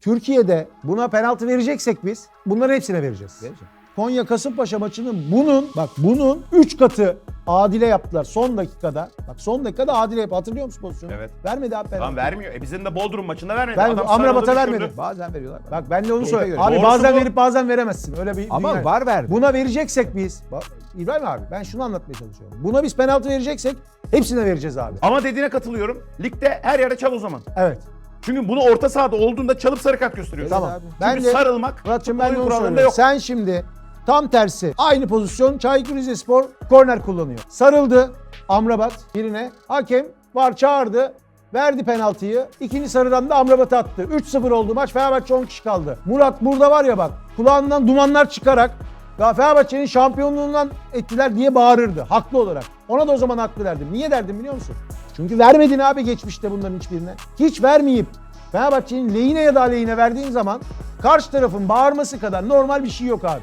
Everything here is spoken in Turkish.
Türkiye'de buna penaltı vereceksek biz bunların hepsine vereceğiz. Vereceğim. Konya Kasımpaşa maçının bunun bak bunun 3 katı adile yaptılar son dakikada. Bak son dakikada adile yap. Hatırlıyor musun pozisyonu? Evet. Vermedi abi penaltı. Tamam vermiyor. E bizim de Bodrum maçında vermedi. Ben- Adam Amrabat'a vermedi. Bazen veriyorlar. Bak ben de onu Keyfe söylüyorum. Abi Doğrusu bazen bu. verip bazen veremezsin. Öyle bir Ama dünya- var verdi. Buna vereceksek biz bak, İbrahim abi ben şunu anlatmaya çalışıyorum. Buna biz penaltı vereceksek hepsine vereceğiz abi. Ama dediğine katılıyorum. Ligde her yerde çal o zaman. Evet. Çünkü bunu orta sahada olduğunda çalıp sarı kart gösteriyorsun. Tamam. abi. Çünkü Ben de sarılmak Muratçım ben de onu söylüyorum. yok. Sen şimdi tam tersi aynı pozisyon Çaykur Rizespor korner kullanıyor. Sarıldı Amrabat birine. Hakem var çağırdı. Verdi penaltıyı. İkinci sarıdan da Amrabat'a attı. 3-0 oldu maç. Fenerbahçe 10 kişi kaldı. Murat burada var ya bak kulağından dumanlar çıkarak ya Fenerbahçe'nin şampiyonluğundan ettiler diye bağırırdı. Haklı olarak. Ona da o zaman haklı derdim. Niye derdim biliyor musun? Çünkü vermedin abi geçmişte bunların hiçbirine. Hiç vermeyip Fenerbahçe'nin lehine ya da aleyhine verdiğin zaman karşı tarafın bağırması kadar normal bir şey yok abi.